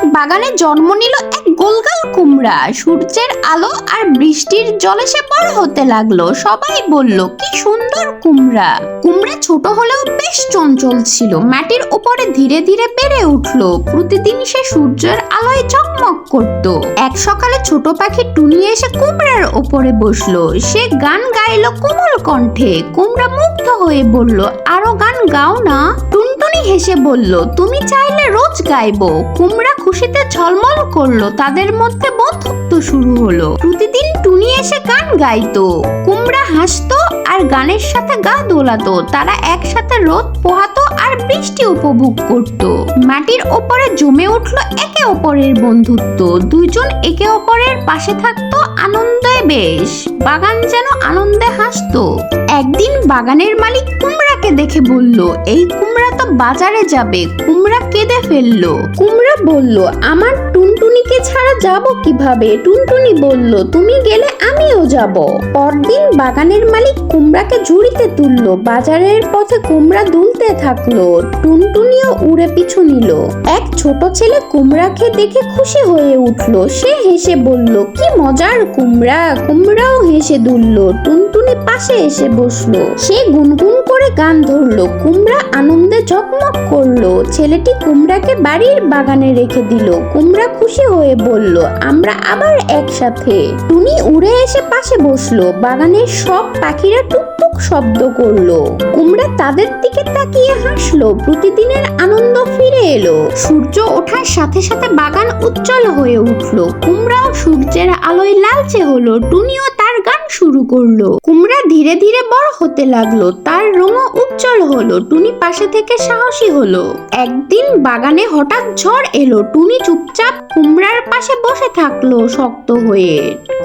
এক বাগানে জন্ম নিল এক গোলগাল কুমড়া। সূর্যের আলো আর বৃষ্টির জলে সে বড় হতে লাগল। সবাই বলল, কি সুন্দর কুমড়া। কুমড়া ছোট হলেও বেশ চঞ্চল ছিল। মাটির উপরে ধীরে ধীরে বেড়ে উঠল। প্রতিদিন সে সূর্যের আলোয় চকমক করত। এক সকালে ছোট পাখি টুনি এসে কুমড়ার উপরে বসল। সে গান গাইলো কোমল কণ্ঠে। কুমড়া মুগ্ধ হয়ে বলল, আরও গান গাও না। টুনটুনি হেসে বলল, তুমি চাইলে রোজ গাইবো। কুমড়া খুশিতে ঝলমল করল। তাদের মধ্যে বন্ধুত্ব শুরু হলো। প্রতিদিন টুনি এসে গান গাইতো। কুমড়া হাসতো আর গানের সাথে গা দোলাতো। তারা একসাথে রোদ পোহাতো আর বৃষ্টি উপভোগ করত। মাটির ওপরে জমে উঠল একে অপরের বন্ধুত্ব। দুইজন একে অপরের পাশে থাকতো আনন্দে বেশ। বাগান যেন আনন্দে হাসতো। একদিন বাগানের মালিক কুমড়াকে দেখে বলল, এই কুমড়া তো বাজারে যাবে। কুমড়া কেঁদে ফেলল। কুমড়া বলল, আমার টুনটুনিকে ছাড়া যাব কীভাবে? টুনটুনি বলল, তুমি গেলে আমিও যাব। পরদিন বাগানের মালিক কুমড়াকে ঝুড়িতে তুললো। বাজারের পথে কুমড়া দুলতে থাকল। টুনটুনিও উড়ে পিছু নিল। এক ছোট ছেলে কুমড়াকে দেখে খুশি হয়ে উঠল। সে হেসে বলল, কি মজার কুমড়া। কুমড়াও হেসে দুলল। টুনটুনি পাশে এসে বসল। সে গুনগুন করে গান ধরলো। কুমড়া আনন্দে ঝকমক করল। ছেলেটি কুমড়াকে বাড়ির বাগানে রেখে দিল। কুমড়া খুশি হয়ে বলল, আমরা আবার একসাথে। টুনি উড়ে এসে পাশে বসল। বাগানের সব পাখিরা টুকটুক শব্দ করল। কুমড়া তাদের দিকে তাকিয়ে হাসলো। প্রতিদিনের আনন্দ ফিরে এলো। সূর্য ওঠার সাথে সাথে বাগান উজ্জ্বল হয়ে উঠল। কুমড়াও সূর্যের আলোয় লালচে হলো। টুনিও তার গান শুরু করল। কুমড়া ধীরে ধীরে বড় হতে লাগল। তার রঙও উজ্জ্বল হলো। টুনি পাশে থেকে সাহসী হলো। একদিন বাগানে হঠাৎ ঝড় এলো। টুনি চুপচাপ কুমড়ার পাশে বসে থাকল শক্ত হয়ে।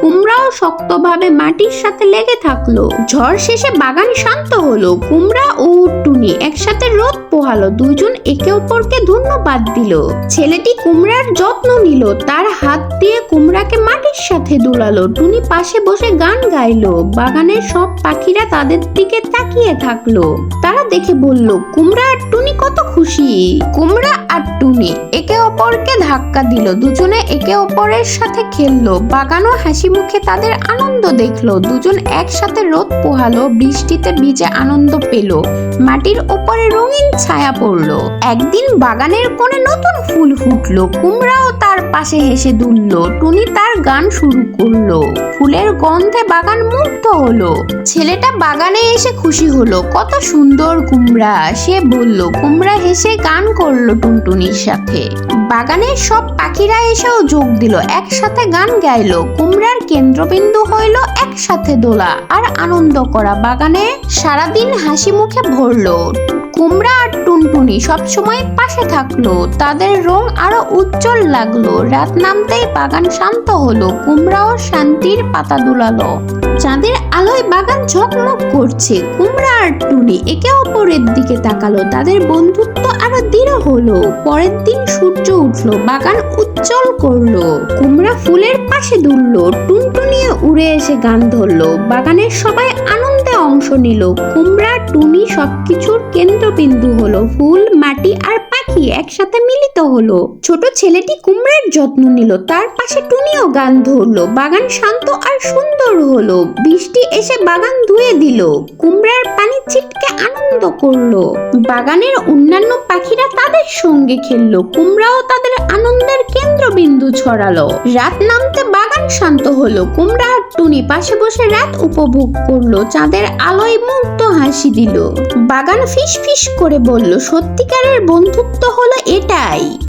কুমড়াও শক্তভাবে মাটির সাথে লেগে থাকল। ঝড় শেষে বাগান শান্ত হলো। কুমড়া ও টুনি একসাথে রোদ পোহালো। দুজন একে অপরকে ধন্যবাদ দিল। ছেলেটি কুমড়ার যত্ন নিল। তার হাত দিয়ে কুমড়াকে মাটির সাথে দুলালো। টুনি পাশে বসে গান গাইলো বাগানের সব পাখিরা তাদের দিকে তাকিয়ে থাকল। তারা দেখে বলল, কুমড়া আর টুনি কত খুশি। কুমড়া আর টুনি একে অপরকে ধাক্কা দিল। দুজনে একে অপরের সাথে খেললো। বাগানও হাসি মুখে তাদের আনন্দ দেখল। দুজন একসাথে রোদ পোহালো, বৃষ্টিতে ভিজে আনন্দ পেল। মাটির ওপরে রঙিন ছায়া পড়ল। একদিন বাগানের কোণে নতুন ফুল ফুটলো। কুমড়াও তার পাশে হেসে দুললো। টুনি তার গান শুরু করল। ফুলের গন্ধে বাগান মুগ্ধ হলো। ছেলেটা বাগানে এসে খুশি হলো। কত সুন্দর কুমড়া। সে বলল, কুমড়া হেসে গান করল টুনটুনির সাথে। বাগানের সব পাখিরা এসেও যোগ দিল, একসাথে গান গাইলো। কুমড়ার কেন্দ্রবিন্দু হইল একসাথে দোলা আর আনন্দ করা। বাগানে সারাদিন হাসি মুখে ভরলো। কুমড়া আর টুনটুনি সবসময় পাশে থাকল। তাদের রং আরও উজ্জ্বল লাগল। রাত নামতেই বাগান শান্ত হলো। কুমড়াও শান্তির পাতা দুলালো। চাঁদের আলোয় বাগান ঝকমক করছে। কুমড়া আর টুনি একে অপরের দিকে তাকালো। তাদের বন্ধুত্ব আরও দৃঢ় হলো। পরের দিন সূর্য উঠল, বাগান উজ্জ্বল করল। কুমড়া ফুলের পাশে দুললো টুনটুনিয়ে উড়ে এসে গান ধরলো। বাগানের সবাই আনন্দে অংশ নিল। কুমড়া, টুনি সবকিছুর কেন্দ্রবিন্দু হলো। ফুল, মাটি আর পাখি। একসাথে মিলিত হলো? ছোট ছেলেটি কুমড়ার যত্ন নিল, তার পাশে টুনিও গান ধরলো, বাগান শান্ত আর সুন্দর হলো। বৃষ্টি এসে বাগান ধুয়ে দিল। কুমড়ার পানি ছিটকে আনন্দ করল। বাগানের অন্যান্য পাখিরা তাদের সঙ্গে খেললো। কুমড়াও তাদের আনন্দের কেন্দ্রবিন্দু ছড়ালো। রাত নামতে বাগান শান্ত হলো। কুমড়া আর টুনি পাশে বসে রাত উপভোগ করল। চাঁদের আলোয় মুগ্ধ হাসি দিল। বাগান ফিস ফিস করে বলল, সত্যিকারের বন্ধুত্ব হলো এটাই।